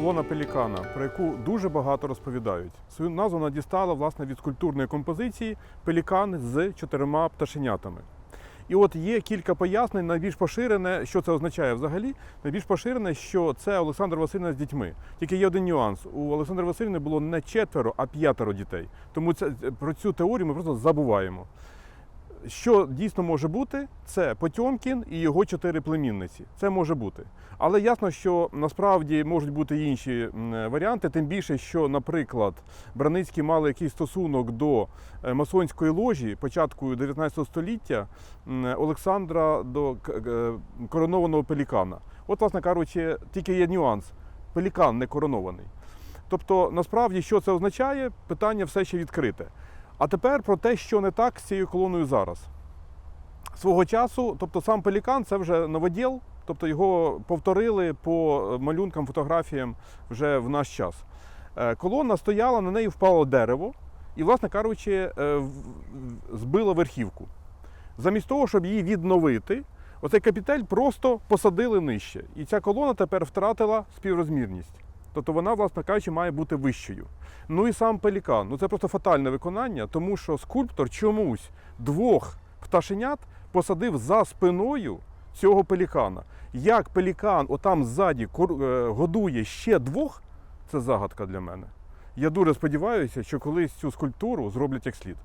колона пелікана, про яку дуже багато розповідають. Свою назву вона дістала власне від скульптурної композиції пелікан з чотирма пташенятами. І от є кілька пояснень. Найбільш поширене, що це означає взагалі. Найбільш поширене, що це Олександр Васильівна з дітьми. Тільки є один нюанс: у Олександра Васильівни було не четверо, а п'ятеро дітей. Тому це про цю теорію ми просто забуваємо. Що дійсно може бути, це Потьомкін і його чотири племінниці. Це може бути. Але ясно, що насправді можуть бути інші варіанти, тим більше, що, наприклад, Браницькі мали якийсь стосунок до е, масонської ложі початку 19 століття Олександра до е, коронованого пелікана. От, власне кажучи, тільки є нюанс: пелікан не коронований. Тобто, насправді, що це означає, питання все ще відкрите. А тепер про те, що не так з цією колоною зараз. Свого часу, тобто сам пелікан це вже новоділ, тобто його повторили по малюнкам, фотографіям вже в наш час. Е, Колона стояла, на неї впало дерево, і, власне кажучи, е, збило верхівку. Замість того, щоб її відновити, оцей капітель просто посадили нижче. І ця колона тепер втратила співрозмірність. Тобто вона, власне кажучи, має бути вищою. Ну і сам пелікан. Ну це просто фатальне виконання, тому що скульптор чомусь двох пташенят посадив за спиною цього пелікана. Як пелікан отам ззаді е, годує ще двох, це загадка для мене. Я дуже сподіваюся, що колись цю скульптуру зроблять як слід.